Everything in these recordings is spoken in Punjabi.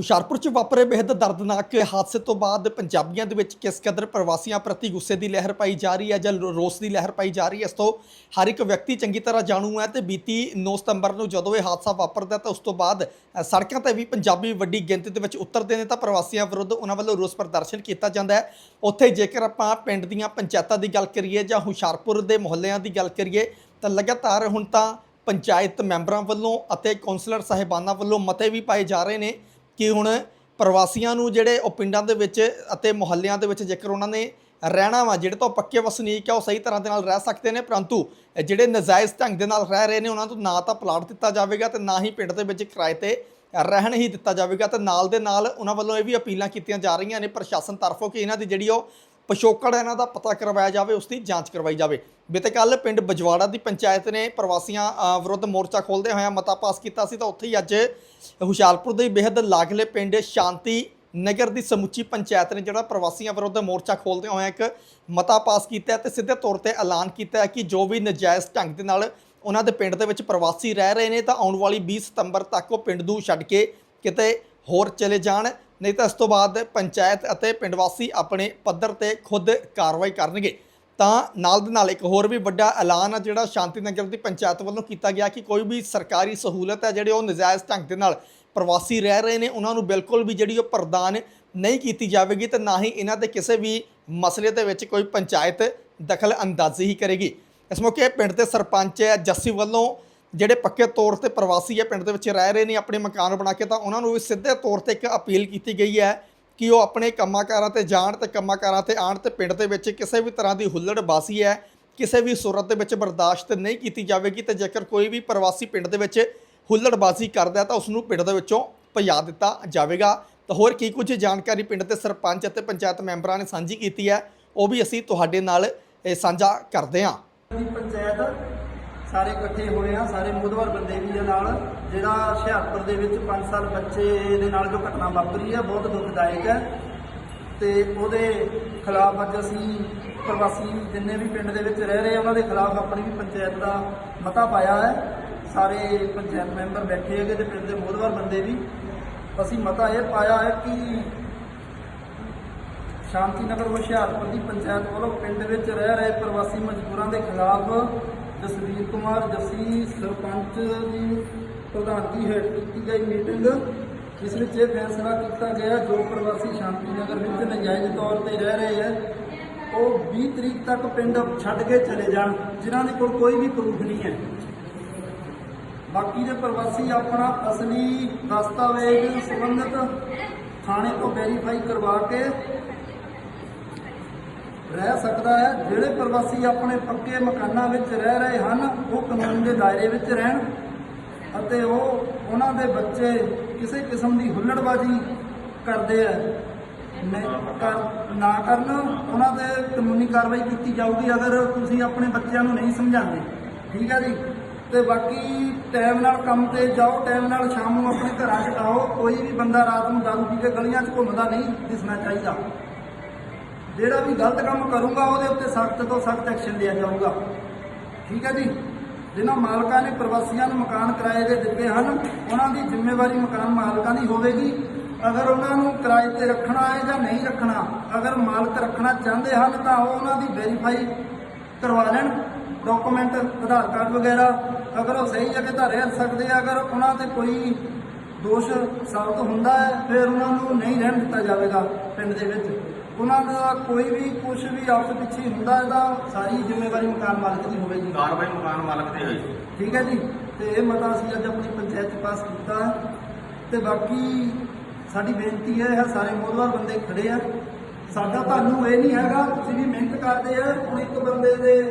ਹੁਸ਼ਿਆਰਪੁਰ 'ਚ ਵਾਪਰੇ ਬੇਹੱਦ ਦਰਦਨਾਕ ਹਾਦਸੇ ਤੋਂ ਬਾਅਦ ਪੰਜਾਬੀਆਂ ਦੇ ਵਿੱਚ ਕਿਸ ਕਦਰ ਪ੍ਰਵਾਸੀਆਂ ਪ੍ਰਤੀ ਗੁੱਸੇ ਦੀ ਲਹਿਰ ਪਾਈ ਜਾ ਰਹੀ ਹੈ ਜਾਂ ਰੋਸ ਦੀ ਲਹਿਰ ਪਾਈ ਜਾ ਰਹੀ ਹੈ, ਇਸ ਤੋਂ ਹਰ ਇੱਕ ਵਿਅਕਤੀ ਚੰਗੀ ਤਰ੍ਹਾਂ ਜਾਣੂ ਹੈ ਤੇ ਬੀਤੀ 9 ਸਤੰਬਰ ਨੂੰ ਜਦੋਂ ਇਹ ਹਾਦਸਾ ਵਾਪਰਦਾ ਤਾਂ ਉਸ ਤੋਂ ਬਾਅਦ ਸੜਕਾਂ ਤੇ ਵੀ ਪੰਜਾਬੀ ਵੱਡੀ ਗਿਣਤੀ ਦੇ ਵਿੱਚ ਉਤਰਦੇ ਨੇ ਤਾਂ ਪ੍ਰਵਾਸੀਆਂ ਵਿਰੁੱਧ ਉਹਨਾਂ ਵੱਲੋਂ ਰੋਸ ਪ੍ਰਦਰਸ਼ਨ ਕੀਤਾ ਜਾਂਦਾ ਹੈ। ਉੱਥੇ ਜੇਕਰ ਆਪਾਂ ਪਿੰਡ ਦੀਆਂ ਪੰਚਾਇਤਾਂ ਦੀ ਗੱਲ ਕਰੀਏ ਜਾਂ ਹੁਸ਼ਿਆਰਪੁਰ ਦੇ ਮੁਹੱਲਿਆਂ ਦੀ ਗੱਲ ਕਰੀਏ, ਤਾਂ ਲਗਾਤਾਰ ਹੁਣ ਤਾਂ ਪੰਚਾਇਤ ਮੈਂਬਰਾਂ ਵੱਲੋਂ ਅਤੇ ਕੌਂਸਲਰ ਸਾਹਿਬਾਨਾਂ ਵੱਲੋਂ ਮਤੇ ਵੀ ਪਾਏ ਜਾ ਰਹੇ ਨੇ। ਕਿ ਹੁਣ ਪ੍ਰਵਾਸੀਆਂ ਨੂੰ ਜਿਹੜੇ ਉਹ ਪਿੰਡਾਂ ਦੇ ਵਿੱਚ ਅਤੇ ਮੁਹੱਲਿਆਂ ਦੇ ਵਿੱਚ ਜੇਕਰ ਉਹਨਾਂ ਨੇ ਰਹਿਣਾ ਵਾ, ਜਿਹੜੇ ਤੋਂ ਪੱਕੇ ਵਸਨੀਕ ਆ, ਉਹ ਸਹੀ ਤਰ੍ਹਾਂ ਦੇ ਨਾਲ ਰਹਿ ਸਕਦੇ ਨੇ, ਪਰੰਤੂ ਜਿਹੜੇ ਨਜਾਇਜ਼ ਢੰਗ ਦੇ ਨਾਲ ਰਹਿ ਰਹੇ ਨੇ, ਉਹਨਾਂ ਨੂੰ ਨਾ ਤਾਂ ਪਲਾਟ ਦਿੱਤਾ ਜਾਵੇਗਾ ਤੇ ਨਾ ਹੀ ਪਿੰਡ ਦੇ ਵਿੱਚ ਕਿਰਾਏ ਤੇ ਰਹਿਣ ਹੀ ਦਿੱਤਾ ਜਾਵੇਗਾ ਤੇ ਨਾਲ ਦੇ ਨਾਲ ਉਹਨਾਂ ਵੱਲੋਂ ਇਹ ਵੀ ਅਪੀਲਾਂ ਕੀਤੀਆਂ ਜਾ ਰਹੀਆਂ ਨੇ ਪ੍ਰਸ਼ਾਸਨ ਤਰਫੋਂ ਕਿ ਇਹਨਾਂ ਦੀ ਜਿਹੜੀ ਉਹ ਪਿਛੋਕੜ ਇਹਨਾਂ ਦਾ ਪਤਾ ਕਰਵਾਇਆ ਜਾਵੇ ਉਸ ਦੀ ਜਾਂਚ ਕਰਵਾਈ ਜਾਵੇ। ਬੀਤੇ ਕੱਲ ਪਿੰਡ ਬਜਵਾੜਾ ਦੀ ਪੰਚਾਇਤ ਨੇ ਪ੍ਰਵਾਸੀਆਂ ਵਿਰੁੱਧ ਮੋਰਚਾ ਖੋਲ੍ਹਦੇ ਹੋਇਆ ਮਤਾ ਪਾਸ ਕੀਤਾ ਸੀ, ਤਾਂ ਉੱਥੇ ਹੀ ਅੱਜ ਹੁਸ਼ਿਆਰਪੁਰ ਦੇ ਬੇਹੱਦ ਲਾਗਲੇ ਪਿੰਡ ਸ਼ਾਂਤੀ ਨਗਰ ਦੀ ਸਮੁੱਚੀ ਪੰਚਾਇਤ ਨੇ ਜਿਹੜਾ ਪ੍ਰਵਾਸੀਆਂ ਵਿਰੁੱਧ ਮੋਰਚਾ ਖੋਲ੍ਹਦੇ ਹੋਇਆ ਇੱਕ ਮਤਾ ਪਾਸ ਕੀਤਾ ਹੈ ਤੇ ਸਿੱਧੇ ਤੌਰ ਤੇ ਐਲਾਨ ਕੀਤਾ ਕਿ ਜੋ ਵੀ ਨਜਾਇਜ਼ ਢੰਗ ਦੇ ਨਾਲ ਉਹਨਾਂ ਦੇ ਪਿੰਡ ਦੇ ਵਿੱਚ ਪ੍ਰਵਾਸੀ ਰਹਿ ਰਹੇ ਨੇ, ਤਾਂ ਆਉਣ ਵਾਲੀ 20 ਸਤੰਬਰ ਤੱਕ ਉਹ ਪਿੰਡ ਨੂੰ ਛੱਡ ਕੇ ਕਿਤੇ ਹੋਰ ਚਲੇ ਜਾਣ। ਨਹੀਂ ਤਾਂ ਇਸ ਤੋਂ ਬਾਅਦ ਪੰਚਾਇਤ ਅਤੇ ਪਿੰਡ ਵਾਸੀ ਆਪਣੇ ਪੱਧਰ ਤੇ ਖੁਦ ਕਾਰਵਾਈ ਕਰਨਗੇ। ਤਾਂ ਨਾਲ ਦੇ ਨਾਲ ਇੱਕ ਹੋਰ ਵੀ ਵੱਡਾ ਐਲਾਨ ਆ ਜਿਹੜਾ ਸ਼ਾਂਤੀ ਨਗਰ ਦੀ ਪੰਚਾਇਤ ਵੱਲੋਂ ਕੀਤਾ ਗਿਆ ਕਿ ਕੋਈ ਵੀ ਸਰਕਾਰੀ ਸਹੂਲਤ ਹੈ ਜਿਹੜੇ ਉਹ ਨਜਾਇਜ਼ ਢੰਗ ਦੇ ਨਾਲ ਪ੍ਰਵਾਸੀ ਰਹਿ ਰਹੇ ਨੇ, ਉਹਨਾਂ ਨੂੰ ਬਿਲਕੁਲ ਵੀ ਜਿਹੜੀ ਉਹ ਪ੍ਰਦਾਨ ਨਹੀਂ ਕੀਤੀ ਜਾਵੇਗੀ ਤੇ ਨਾ ਹੀ ਇਹਨਾਂ ਦੇ ਕਿਸੇ ਵੀ ਮਸਲੇ ਦੇ ਵਿੱਚ ਕੋਈ ਪੰਚਾਇਤ ਦਖਲ ਅੰਦਾਜ਼ੀ ਹੀ ਕਰੇਗੀ। ਇਸ ਮੌਕੇ ਪਿੰਡ ਦੇ ਸਰਪੰਚ ਜੱਸੀ ਵੱਲੋਂ ਜਿਹੜੇ ਪੱਕੇ ਤੌਰ ਤੇ ਪ੍ਰਵਾਸੀ ਹੈ, ਪਿੰਡ ਦੇ ਵਿੱਚ ਰਹਿ ਰਹੇ ਨੇ, ਆਪਣੇ ਮਕਾਨ ਬਣਾ ਕੇ, ਤਾਂ ਉਹਨਾਂ ਨੂੰ ਵੀ ਸਿੱਧੇ ਤੌਰ ਤੇ ਇੱਕ ਅਪੀਲ ਕੀਤੀ ਗਈ ਹੈ ਕਿ ਉਹ ਆਪਣੇ ਕੰਮਾਂਕਾਰਾਂ ਤੇ ਜਾਣ ਤੇ ਕੰਮਾਂਕਾਰਾਂ ਤੇ ਆਣ ਤੇ ਪਿੰਡ ਦੇ ਵਿੱਚ ਕਿਸੇ ਵੀ ਤਰ੍ਹਾਂ ਦੀ ਹੁੱਲੜਬਾਜ਼ੀ ਹੈ, ਕਿਸੇ ਵੀ ਸੂਰਤ ਦੇ ਵਿੱਚ ਬਰਦਾਸ਼ਤ ਨਹੀਂ ਕੀਤੀ ਜਾਵੇਗੀ, ਤੇ ਜੇਕਰ ਕੋਈ ਵੀ ਪ੍ਰਵਾਸੀ ਪਿੰਡ ਦੇ ਵਿੱਚ ਹੁੱਲੜਬਾਜ਼ੀ ਕਰਦਾ ਤਾਂ ਉਸ ਨੂੰ ਪਿੰਡ ਦੇ ਵਿੱਚੋਂ ਭਜਾ ਦਿੱਤਾ ਜਾਵੇਗਾ। ਤਾਂ ਹੋਰ ਕੀ ਕੁਝ ਜਾਣਕਾਰੀ ਪਿੰਡ ਦੇ ਸਰਪੰਚ ਅਤੇ ਪੰਚਾਇਤ ਮੈਂਬਰਾਂ ਨੇ ਸਾਂਝੀ ਕੀਤੀ ਹੈ, ਉਹ ਵੀ ਅਸੀਂ ਤੁਹਾਡੇ ਨਾਲ ਸਾਂਝਾ ਕਰਦੇ ਹਾਂ। ਪੰਚਾਇਤ ਸਾਰੇ ਇਕੱਠੇ ਹੋਏ ਆ, ਸਾਰੇ ਮੁਦਵਰ ਬੰਦੇ ਵੀ ਦੇ ਨਾਲ, ਜਿਹੜਾ ਹੁਸ਼ਿਆਰਪੁਰ ਦੇ ਵਿੱਚ 5 ਸਾਲ ਬੱਚੇ ਦੇ ਨਾਲ ਜੋ ਘਟਨਾ ਵਾਪਰੀ ਹੈ ਬਹੁਤ ਦੁਖਦਾਇਕ ਹੈ। ਤੇ ਉਹਦੇ ਖਿਲਾਫ ਅੱਜ ਅਸੀਂ ਪ੍ਰਵਾਸੀ ਜਿੰਨੇ ਵੀ ਪਿੰਡ ਦੇ ਵਿੱਚ ਰਹਿ ਰਹੇ ਉਹਨਾਂ ਦੇ ਖਿਲਾਫ ਆਪਣੀ ਵੀ ਪੰਚਾਇਤ ਦਾ ਮਤਾ ਪਾਇਆ ਹੈ। ਸਾਰੇ ਪੰਚਾਇਤ ਮੈਂਬਰ ਬੈਠੇ ਹੈਗੇ ਤੇ ਪਿੰਡ ਦੇ ਮੁਦਵਰ ਬੰਦੇ ਵੀ। ਅਸੀਂ ਮਤਾ ਇਹ ਪਾਇਆ ਹੈ ਕਿ ਸ਼ਾਂਤੀ ਨਗਰ ਹੁਸ਼ਿਆਰਪੁਰ ਦੀ ਪੰਚਾਇਤ ਵੱਲੋਂ ਪਿੰਡ ਵਿੱਚ ਰਹਿ ਰਹੇ ਪ੍ਰਵਾਸੀ ਮਜ਼ਦੂਰਾਂ ਦੇ ਖਿਲਾਫ ਜਸਵੀਰ ਕੁਮਾਰ ਜੱਸੀ ਸਰਪੰਚ ਦੀ ਪ੍ਰਧਾਨਗੀ ਹੇਠ ਕੀਤੀ ਗਈ ਮੀਟਿੰਗ, ਜਿਸ ਵਿੱਚ ਇਹ ਫੈਸਲਾ ਕੀਤਾ ਗਿਆ ਜੋ ਪ੍ਰਵਾਸੀ ਸ਼ਾਂਤੀ ਨਗਰ ਵਿੱਚ ਨਜਾਇਜ਼ ਤੌਰ ਤੇ ਰਹਿ ਰਹੇ ਹੈ। ਉਹ 20 ਤਰੀਕ ਤੱਕ ਪਿੰਡ ਛੱਡ ਕੇ ਚਲੇ ਜਾਣ, ਜਿਨ੍ਹਾਂ ਦੇ ਕੋਲ ਕੋਈ ਵੀ ਪ੍ਰੂਫ ਨਹੀਂ ਹੈ। ਬਾਕੀ ਦੇ ਪ੍ਰਵਾਸੀ ਆਪਣਾ ਅਸਲੀ ਦਸਤਾਵੇਜ਼ ਸੰਬੰਧਿਤ ਥਾਣੇ ਤੋਂ ਵੈਰੀਫਾਈ ਕਰਵਾ ਕੇ ਰਹਿ ਸਕਦਾ ਹੈ। ਜਿਹੜੇ ਪ੍ਰਵਾਸੀ ਆਪਣੇ ਪੱਕੇ ਮਕਾਨਾਂ ਵਿੱਚ ਰਹਿ ਰਹੇ ਹਨ, ਉਹ ਕਾਨੂੰਨ ਦੇ ਦਾਇਰੇ ਵਿੱਚ ਰਹਿਣ ਅਤੇ ਉਹ ਉਹਨਾਂ ਦੇ ਬੱਚੇ ਕਿਸੇ ਕਿਸਮ ਦੀ ਹੁੱਲੜਬਾਜ਼ੀ ਕਰਦੇ ਆ। ਨਾ ਕਰਨ, ਉਹਨਾਂ ਦੇ ਕਾਨੂੰਨੀ ਕਾਰਵਾਈ ਕੀਤੀ ਜਾਊਗੀ ਅਗਰ ਤੁਸੀਂ ਆਪਣੇ ਬੱਚਿਆਂ ਨੂੰ ਨਹੀਂ ਸਮਝਾਉਂਦੇ। ਠੀਕ ਹੈ ਜੀ? ਤੇ ਬਾਕੀ ਟਾਈਮ ਨਾਲ ਕੰਮ ਤੇ ਜਾਓ, ਟਾਈਮ ਨਾਲ ਸ਼ਾਮ ਨੂੰ ਆਪਣੇ ਘਰਾਂ 'ਚ ਆਓ। ਕੋਈ ਵੀ ਬੰਦਾ ਰਾਤ ਨੂੰ ਦਾਰੂ ਪੀ ਕੇ ਗਲੀਆਂ 'ਚ ਘੁੰਮਦਾ ਨਹੀਂ, ਦਿਸਣਾ ਚਾਹੀਦਾ। ਜਿਹੜਾ ਵੀ ਗਲਤ ਕੰਮ ਕਰੂਗਾ, ਉਹਦੇ ਉੱਤੇ ਸਖਤ ਤੋਂ ਸਖਤ ਐਕਸ਼ਨ ਲਿਆ ਜਾਊਗਾ। ਠੀਕ ਹੈ ਜੀ? ਜਿਨ੍ਹਾਂ ਮਾਲਕਾਂ ਨੇ ਪ੍ਰਵਾਸੀਆਂ ਨੂੰ ਮਕਾਨ ਕਿਰਾਏ ਦੇ ਦਿੱਤੇ ਹਨ, ਉਹਨਾਂ ਦੀ ਜ਼ਿੰਮੇਵਾਰੀ ਮਕਾਨ ਮਾਲਕਾਂ ਦੀ ਹੋਵੇਗੀ। ਅਗਰ ਉਹਨਾਂ ਨੂੰ ਕਿਰਾਏ ਤੇ ਰੱਖਣਾ ਹੈ ਜਾਂ ਨਹੀਂ ਰੱਖਣਾ, ਅਗਰ ਮਾਲਕ ਰੱਖਣਾ ਚਾਹੁੰਦੇ ਹਨ, ਤਾਂ ਉਹ ਉਹਨਾਂ ਦੀ ਵੈਰੀਫਾਈ ਕਰਵਾ ਲੈਣ। ਡਾਕੂਮੈਂਟ ਆਧਾਰ ਕਾਰਡ ਵਗੈਰਾ, ਅਗਰ ਉਹ ਸਹੀ ਜਗ੍ਹਾ ਤਾਂ ਰਹਿ ਸਕਦੇ ਆ, ਅਗਰ ਉਹਨਾਂ ਤੇ ਕੋਈ ਦੋਸ਼ ਸਾਬਤ ਹੁੰਦਾ ਹੈ, ਫਿਰ ਉਹਨਾਂ ਨੂੰ ਨਹੀਂ ਰਹਿਣ ਦਿੱਤਾ ਜਾਵੇਗਾ ਪਿੰਡ ਦੇ ਵਿੱਚ। ਉਹਨਾਂ ਦਾ ਕੋਈ ਵੀ ਕੁਝ ਵੀ ਆਪਸ ਪਿੱਛੇ ਹੁੰਦਾ ਤਾਂ ਸਾਰੀ ਜ਼ਿੰਮੇਵਾਰੀ ਮਕਾਨ ਮਾਲਕ ਦੀ ਹੋਵੇਗੀ। ਕਾਰਵਾਈ ਮਕਾਨ ਮਾਲਕ ਤੇ ਹੋਈ ਠੀਕ ਹੈ ਜੀ? ਤੇ ਇਹ ਮਤਾ ਅਸੀਂ ਅੱਜ ਆਪਣੀ ਪੰਚਾਇਤ 'ਚ ਪਾਸ ਕੀਤਾ। ਤੇ ਬਾਕੀ ਸਾਡੀ ਬੇਨਤੀ ਹੈ ਇਹ ਸਾਰੇ ਮੋਦਵਾਰ ਬੰਦੇ ਖੜੇ ਆ। ਸਾਡਾ ਤੁਹਾਨੂੰ ਇਹ ਨਹੀਂ ਹੈਗਾ ਤੁਸੀਂ ਵੀ ਮਿਹਨਤ ਕਰਦੇ ਆ। ਹੁਣ ਇੱਕ ਬੰਦੇ ਦੇ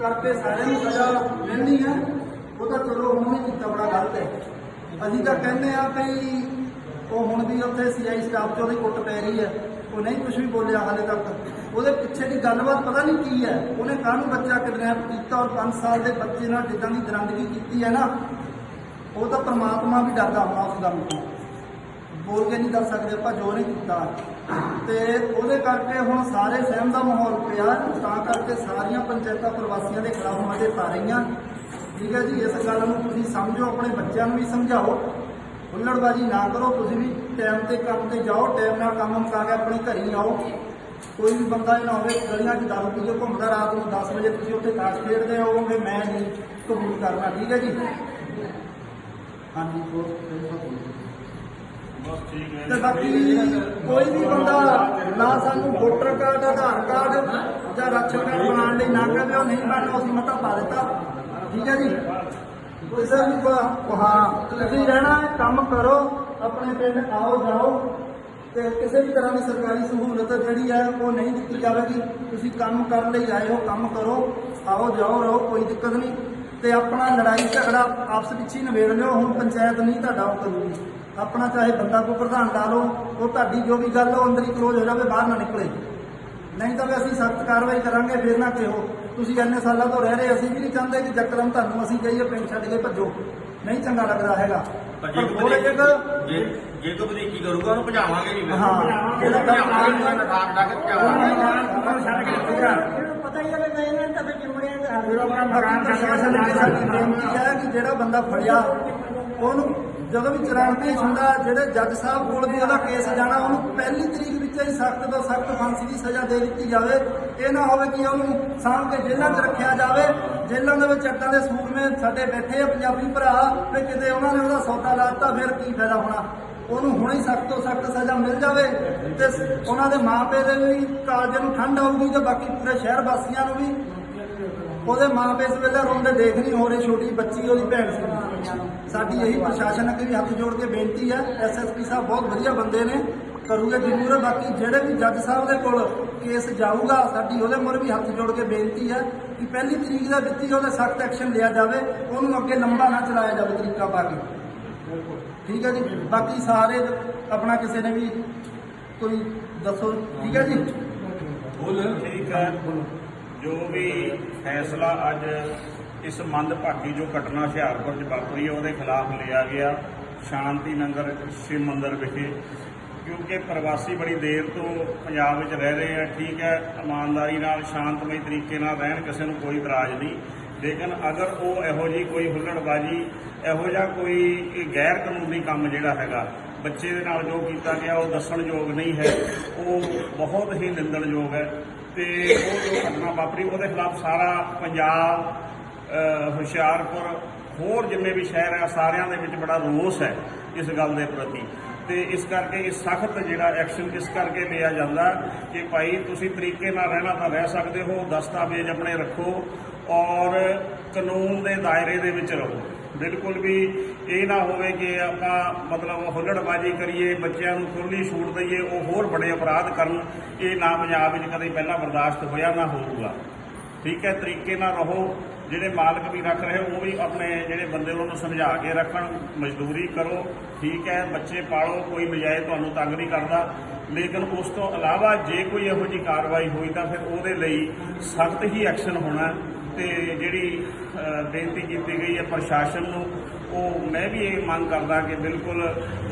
ਕਰਕੇ ਸਾਰਿਆਂ ਨੂੰ ਸਜ਼ਾ ਮਿਲਣੀ ਹੈ ਉਹ ਤਾਂ ਚਲੋ ਉਹਨੇ ਕੀਤਾ ਬੜਾ ਗਲਤ ਹੈ। ਅਸੀਂ ਤਾਂ ਕਹਿੰਦੇ ਆ ਵੀ ਉਹ ਹੁਣ ਵੀ ਉੱਥੇ ਸੀਆਈ ਸਟਾਫ 'ਚ ਉਹਦੀ ਕੁੱਟ ਪੈ ਰਹੀ ਹੈ। ਉਹ ਨਹੀਂ ਕੁਝ ਵੀ ਬੋਲਿਆ ਹਾਲੇ ਤੱਕ। ਉਹਦੇ ਪਿੱਛੇ ਦੀ ਗੱਲਬਾਤ ਪਤਾ ਨਹੀਂ ਕੀ ਹੈ। ਉਹਨੇ ਕਾਹਨੂੰ ਬੱਚਾ ਕਿਡਨੈਪ ਕੀਤਾ ਔਰ 5 ਸਾਲ ਦੇ ਬੱਚੇ ਨਾਲ ਜਿੱਦਾਂ ਦੀ ਦਰੰਦਗੀ ਕੀਤੀ ਹੈ ਨਾ, ਉਹ ਤਾਂ ਪ੍ਰਮਾਤਮਾ ਵੀ ਡਰਦਾ ਹੋਣਾ ਉਸ ਗੱਲ ਤੋਂ। ਬੋਲ ਕੇ ਨਹੀਂ ਦੱਸ ਸਕਦੇ ਆਪਾਂ ਜੋ ਨਹੀਂ ਕੀਤਾ। ਤੇ ਉਹਦੇ ਕਰਕੇ ਹੁਣ ਸਾਰੇ ਸਹਿਮ ਦਾ ਮਾਹੌਲ ਪਿਆ, ਤਾਂ ਕਰਕੇ ਸਾਰੀਆਂ ਪੰਚਾਇਤਾਂ ਪ੍ਰਵਾਸੀਆਂ ਦੇ ਖਿਲਾਫ ਮਤੇ ਪਾ ਰਹੀਆਂ। ਠੀਕ ਹੈ ਜੀ, ਇਸ ਗੱਲ ਨੂੰ ਤੁਸੀਂ ਸਮਝੋ, ਆਪਣੇ ਬੱਚਿਆਂ ਨੂੰ ਵੀ ਸਮਝਾਓ। ਹੁੱਲੜਬਾਜੀ ਨਾ ਕਰੋ ਤੁਸੀਂ ਵੀ ਟਾਈਮ ਤੇ ਕੰਮ ਤੇ ਜਾਓ ਟਾਈਮ ਨਾਲ ਕੰਮ ਮੁਕਾ ਕੇ ਆਪਣੇ ਘਰ ਹੀ ਆਓ। ਕੋਈ ਵੀ ਬੰਦਾ ਨਾ ਹੋਵੇ ਗਲੀਆਂ 'ਚ ਦਾਰੂ ਪੀ ਕੇ ਘੁੰਮਦਾ ਰਾਤ ਨੂੰ 10 ਵਜੇ ਤੁਸੀਂ ਉੱਥੇ ਤਾਸ਼ ਖੇਡਦੇ ਹੋਵੋਗੇ ਮੈਂ ਨਹੀਂ ਕਬੂਲ ਕਰਨਾ ਠੀਕ ਹੈ ਜੀ? ਹਾਂਜੀ ਹੋਰ ਤੇ ਬਾਕੀ ਕੋਈ ਵੀ ਬੰਦਾ ਨਾ ਸਾਨੂੰ ਵੋਟਰ ਕਾਰਡ ਆਧਾਰ ਕਾਰਡ ਜਾਂ ਰਾਸ਼ਨ ਕਾਰਡ ਬਣਾਉਣ ਲਈ ਨਾ ਕਹੇ ਉਹ ਨਹੀਂ ਬਣਨਾ ਅਸੀਂ ਮਤਾ ਪਾ ਦਿੱਤਾ। ਠੀਕ ਹੈ ਜੀ? ਕਿਸੇ ਵੀ ਕੋ ਹਾਂ ਤੁਸੀਂ ਰਹਿਣਾ ਹੈ, ਕੰਮ ਕਰੋ, ਆਪਣੇ ਪਿੰਡ ਆਓ, ਜਾਓ। ਤੇ ਕਿਸੇ ਵੀ ਤਰ੍ਹਾਂ ਦੀ ਸਰਕਾਰੀ ਸਹੂਲਤ ਜਿਹੜੀ ਹੈ, ਉਹ ਨਹੀਂ ਦਿੱਤੀ ਜਾਵੇਗੀ। ਤੁਸੀਂ ਕੰਮ ਕਰਨ ਲਈ ਆਏ ਹੋ, ਕੰਮ ਕਰੋ, ਆਓ, ਜਾਓ, ਰਹੋ, ਕੋਈ ਦਿੱਕਤ ਨਹੀਂ। ਤੇ ਆਪਣਾ ਲੜਾਈ ਝਗੜਾ ਆਪਸ ਵਿੱਚ ਹੀ ਨਿਬੇੜ ਲਿਓ। ਹੁਣ ਪੰਚਾਇਤ ਨਹੀਂ ਤੁਹਾਡਾ ਉਹ ਕਰੂਗੀ। ਆਪਣਾ ਚਾਹੇ ਬੰਦਾ ਕੋ ਪ੍ਰਧਾਨ ਲਾ ਲਓ, ਉਹ ਤੁਹਾਡੀ ਜੋ ਵੀ ਗੱਲ ਉਹ ਅੰਦਰ ਹੀ ਕਲੋਜ਼ ਹੋ ਜਾਵੇ, ਬਾਹਰ ਨਾ ਨਿਕਲੇ। ਨਹੀਂ ਤਾਂ ਵੀ ਅਸੀਂ ਸਖਤ ਕਾਰਵਾਈ ਕਰਾਂਗੇ ਫਿਰ ਨਾ ਕਿਹੋ ਤੁਸੀਂ ਇੰਨੇ ਸਾਲਾਂ ਤੋਂ ਰਹਿ ਰਹੇ ਅਸੀਂ ਵੀ ਨਹੀਂ ਚਾਹੁੰਦੇ ਕਿ ਜਕਰਮ ਤੁਹਾਨੂੰ ਅਸੀਂ ਕਹੀਏ ਪਿੰਡ ਛੱਡ ਕੇ ਭੱਜੋ ਨਹੀਂ ਚੰਗਾ ਲੱਗਦਾ ਹੈਗਾ ਪਰ ਜੇ ਕੋਈ ਜੇ ਜੇ ਕੋਈ ਵਧੀਕੀ ਕਰੂਗਾ ਉਹਨੂੰ ਭਜਾਵਾਂਗੇ ਨਹੀਂ ਫਿਰ। ਹਾਂ। ਜਿਹੜਾ ਭਜਾਵਾਂਗੇ ਨਖਾਰ ਡਾ ਕੇ ਭਜਾਵਾਂਗੇ ਇਹਨੂੰ ਪਤਾ ਹੀ ਤਾਂ ਦਾ ਮਕਾਨ ਬੇਨਤੀ ਹੈ ਕਿ ਜਿਹੜਾ ਬੰਦਾ ਫੜਿਆ ਉਹਨੂੰ ਜਦੋਂ ਵੀ ਚਲਾਨ ਪੇਸ਼ ਹੁੰਦਾ, ਜਿਹੜੇ ਜੱਜ ਸਾਹਿਬ ਕੋਲ ਵੀ ਉਹਦਾ ਕੇਸ ਜਾਣਾ, ਉਹਨੂੰ ਪਹਿਲੀ ਤਰੀਕ ਵਿੱਚ ਹੀ ਸਖਤ ਤੋਂ ਸਖਤ ਫਾਂਸੀ ਦੀ ਸਜ਼ਾ ਦੇ ਦਿੱਤੀ ਜਾਵੇ। ਇਹ ਨਾ ਹੋਵੇ ਕਿ ਉਹਨੂੰ ਸਾਂਭ ਕੇ ਜੇਲ੍ਹਾਂ 'ਚ ਰੱਖਿਆ ਜਾਵੇ। ਜੇਲ੍ਹਾਂ ਦੇ ਵਿੱਚ ਅੱਟਾਂ ਦੇ ਸੂਰਮੇ ਸਾਡੇ ਬੈਠੇ ਆ, ਪੰਜਾਬੀ ਭਰਾ ਤੇ ਕਿਤੇ ਉਹਨਾਂ ਨੇ ਉਹਦਾ ਸੌਦਾ ਲਾਤਾ ਫਿਰ ਕੀ ਫਾਇਦਾ ਹੋਣਾ? ਉਹਨੂੰ ਹੁਣੇ ਸਖਤ ਤੋਂ ਸਖਤ ਸਜ਼ਾ ਮਿਲ ਜਾਵੇ ਤੇ ਉਹਨਾਂ ਦੇ ਮਾਪੇ ਦੇ ਵੀ ਕਾਲਜ ਨੂੰ ਠੰਡ ਆਊਗੀ ਤੇ ਬਾਕੀ ਪੂਰੇ ਸ਼ਹਿਰ ਵਾਸੀਆਂ ਨੂੰ ਵੀ। ਉਹਦੇ ਮਾਪੇ ਇਸ ਵੇਲੇ ਰੋਂਦੇ ਦੇਖ ਨਹੀਂ ਹੋ ਰਹੇ, ਛੋਟੀ ਬੱਚੀ, ਉਹਦੀ ਭੈਣ ਸੀ। ਸਾਡੀ ਇਹੀ ਪ੍ਰਸ਼ਾਸਨ ਅੱਗੇ ਵੀ ਹੱਥ ਜੋੜ ਕੇ ਬੇਨਤੀ ਹੈ ਐਸਐਸਪੀ ਸਾਹਿਬ ਬਹੁਤ ਵਧੀਆ ਬੰਦੇ ਨੇ ਕਰੂਗੇ ਜ਼ਰੂਰ ਬਾਕੀ ਜਿਹੜੇ ਵੀ ਜੱਜ ਸਾਹਿਬ ਦੇ ਕੋਲ ਕੇਸ ਜਾਊਗਾ ਸਾਡੀ ਉਹਦੇ ਮੁਰੇ ਵੀ ਹੱਥ ਜੋੜ ਕੇ ਬੇਨਤੀ ਹੈ ਕਿ ਪਹਿਲੀ ਤਰੀਕ ਦੇ ਹੀ ਉਹਦੇ ਸਖਤ ਐਕਸ਼ਨ ਲਿਆ ਜਾਵੇ ਉਹਨੂੰ ਅੱਗੇ ਲੰਬਾ ਨਾ ਚਲਾਇਆ ਜਾਵੇ ਤਰੀਕਾ ਪਾ ਕੇ। ਠੀਕ ਹੈ ਜੀ? ਬਾਕੀ ਸਾਰੇ ਆਪਣਾ ਕਿਸੇ ਨੇ ਵੀ ਕੋਈ ਦੱਸੋ ਠੀਕ ਹੈ ਜੀ? ਠੀਕ ਹੈ। ਜੋ ਵੀ ਫੈਸਲਾ ਅੱਜ ਇਸ ਮੰਦਭਾਗੀ ਜੋ ਘਟਨਾ ਹੁਸ਼ਿਆਰਪੁਰ 'ਚ ਵਾਪਰੀ ਹੈ, ਉਹਦੇ ਖਿਲਾਫ ਲਿਆ ਗਿਆ ਸ਼ਾਂਤੀ ਨਗਰ ਸ਼ਿਵ ਮੰਦਰ ਵਿਖੇ। ਕਿਉਂਕਿ ਪ੍ਰਵਾਸੀ ਬੜੀ ਦੇਰ ਤੋਂ ਪੰਜਾਬ ਵਿੱਚ ਰਹਿ ਰਹੇ ਆ, ਠੀਕ ਹੈ, ਇਮਾਨਦਾਰੀ ਨਾਲ, ਸ਼ਾਂਤਮਈ ਤਰੀਕੇ ਨਾਲ ਰਹਿਣ ਕਿਸੇ ਨੂੰ ਕੋਈ ਇਤਰਾਜ਼ ਨਹੀਂ। ਲੇਕਿਨ ਅਗਰ ਉਹ ਇਹੋ ਜੀ ਕੋਈ ਹੁੱਲੜਬਾਜੀ, ਇਹੋ ਜਿਹਾ ਕੋਈ ਗੈਰ ਕਾਨੂੰਨੀ ਕੰਮ ਜਿਹੜਾ ਹੈਗਾ, ਬੱਚੇ ਦੇ ਨਾਲ ਜੋ ਕੀਤਾ ਗਿਆ, ਉਹ ਦੱਸਣਯੋਗ ਨਹੀਂ ਹੈ, ਉਹ ਬਹੁਤ ਹੀ ਨਿੰਦਣਯੋਗ ਹੈ। ਤੇ ਉਹ ਜੋ ਘਟਨਾ ਵਾਪਰੀ, ਉਹਦੇ ਖਿਲਾਫ ਸਾਰਾ ਪੰਜਾਬ ਹੁਸ਼ਿਆਰਪੁਰ ਹੋਰ ਜਿੰਨੇ ਵੀ ਸ਼ਹਿਰ ਆ, ਸਾਰਿਆਂ ਦੇ ਵਿੱਚ ਬੜਾ ਰੋਸ ਹੈ ਇਸ ਗੱਲ ਦੇ ਪ੍ਰਤੀ। ਤੇ ਇਸ ਕਰਕੇ ਇਹ ਸਖਤ ਜਿਹੜਾ ਐਕਸ਼ਨ ਇਸ ਕਰਕੇ ਲਿਆ ਜਾਂਦਾ ਕਿ ਭਾਈ ਤੁਸੀਂ ਤਰੀਕੇ ਨਾਲ ਰਹਿਣਾ ਤਾਂ ਰਹਿ ਸਕਦੇ ਹੋ, ਦਸਤਾਵੇਜ਼ ਆਪਣੇ ਰੱਖੋ ਔਰ ਕਾਨੂੰਨ ਦੇ ਦਾਇਰੇ ਦੇ ਵਿੱਚ ਰਹੋ। ਬਿਲਕੁਲ ਵੀ ਇਹ ਨਾ ਹੋਵੇ ਕਿ ਆਪਾਂ ਮਤਲਬ ਹੁੱਲੜਬਾਜੀ ਕਰੀਏ, ਬੱਚਿਆਂ ਨੂੰ ਖੁੱਲੀ ਛੂਟ ਦਈਏ, ਉਹ ਹੋਰ ਬੜੇ ਅਪਰਾਧ ਕਰਨ, ਇਹ ਨਾ ਪੰਜਾਬ ਵਿੱਚ ਕਦੇ ਪਹਿਲਾਂ ਬਰਦਾਸ਼ਤ ਹੋਇਆ ਨਾ ਹੋਊਗਾ। ਠੀਕ ਹੈ, ਤਰੀਕੇ ਨਾਲ ਰਹੋ, ਜਿਹੜੇ ਮਾਲਕ ਵੀ ਰੱਖ ਰਹੇ, ਉਹ ਵੀ ਆਪਣੇ ਜਿਹੜੇ ਬੰਦੇ ਉਹਨਾਂ ਨੂੰ ਸਮਝਾ ਕੇ ਰੱਖਣ, ਮਜ਼ਦੂਰੀ ਕਰੋ, ਠੀਕ ਹੈ, ਬੱਚੇ ਪਾਲੋ, ਕੋਈ ਨਜਾਇਜ਼ ਤੁਹਾਨੂੰ ਤੰਗ ਨਹੀਂ ਕਰਦਾ। ਲੇਕਿਨ ਉਸ ਤੋਂ ਇਲਾਵਾ ਜੇ ਕੋਈ ਇਹੋ ਜਿਹੀ ਕਾਰਵਾਈ ਹੋਈ ਤਾਂ ਫਿਰ ਉਹਦੇ ਲਈ ਸਖਤ ਹੀ ਐਕਸ਼ਨ ਹੋਣਾ ਤੇ ਜਿਹੜੀ ਬੇਨਤੀ ਕੀਤੀ ਗਈ ਹੈ ਪ੍ਰਸ਼ਾਸਨ ਨੂੰ ਉਹ ਮੈਂ ਵੀ ਇਹ ਮੰਗ ਕਰਦਾ ਕਿ ਬਿਲਕੁਲ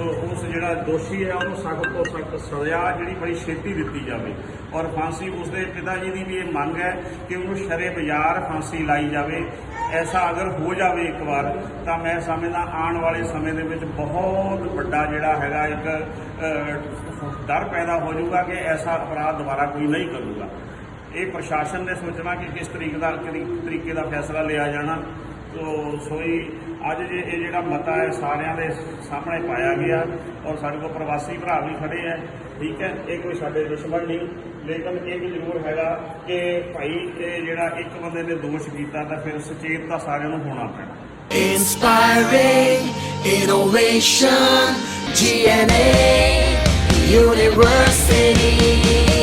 ਉਸ ਜਿਹੜਾ ਦੋਸ਼ੀ ਹੈ, ਉਹਨੂੰ ਸਖਤ ਤੋਂ ਸਖਤ ਸਜ਼ਾ ਜਿਹੜੀ ਬੜੀ ਛੇਤੀ ਦਿੱਤੀ ਜਾਵੇ। ਔਰ ਫਾਂਸੀ ਉਸਦੇ ਪਿਤਾ ਜੀ ਦੀ ਵੀ ਇਹ ਮੰਗ ਹੈ ਕਿ ਉਹਨੂੰ ਸ਼ਰੇ ਬਾਜ਼ਾਰ ਫਾਂਸੀ ਲਾਈ ਜਾਵੇ। ਐਸਾ ਅਗਰ ਹੋ ਜਾਵੇ ਇੱਕ ਵਾਰ, ਤਾਂ ਮੈਂ ਸਮਝਦਾ ਆਉਣ ਵਾਲੇ ਸਮੇਂ ਦੇ ਵਿੱਚ ਬਹੁਤ ਵੱਡਾ ਜਿਹੜਾ ਹੈਗਾ ਇੱਕ ਡਰ ਪੈਦਾ ਹੋ ਜਾਊਗਾ ਕਿ ਐਸਾ ਅਪਰਾਧ ਦੁਬਾਰਾ ਕੋਈ ਨਹੀਂ ਕਰੂਗਾ। ਇਹ ਪ੍ਰਸ਼ਾਸਨ ਨੇ ਸੋਚਣਾ ਕਿ ਕਿਸ ਤਰੀਕੇ ਦਾ ਤਰੀਕੇ ਦਾ ਫੈਸਲਾ ਲਿਆ ਜਾਣਾ। ਸੋ ਸੋਈ ਅੱਜ ਜੇ ਇਹ ਜਿਹੜਾ ਮਤਾ ਹੈ ਸਾਰਿਆਂ ਦੇ ਸਾਹਮਣੇ ਪਾਇਆ ਗਿਆ ਔਰ ਸਾਡੇ ਕੋਲ ਪ੍ਰਵਾਸੀ ਭਰਾ ਵੀ ਖੜੇ ਹੈ ਠੀਕ ਹੈ ਇਹ ਕੋਈ ਸਾਡੇ ਦੁਸ਼ਮਣ ਨਹੀਂ ਲੇਕਿਨ ਇਹ ਵੀ ਜ਼ਰੂਰ ਹੈਗਾ ਕਿ ਭਾਈ ਇਹ ਜਿਹੜਾ ਇੱਕ ਬੰਦੇ ਨੇ ਦੋਸ਼ ਕੀਤਾ ਤਾਂ ਫਿਰ ਸੁਚੇਤ ਤਾਂ ਸਾਰਿਆਂ ਨੂੰ ਹੋਣਾ ਪੈਣਾ Inspiring innovation, GNA, Universal.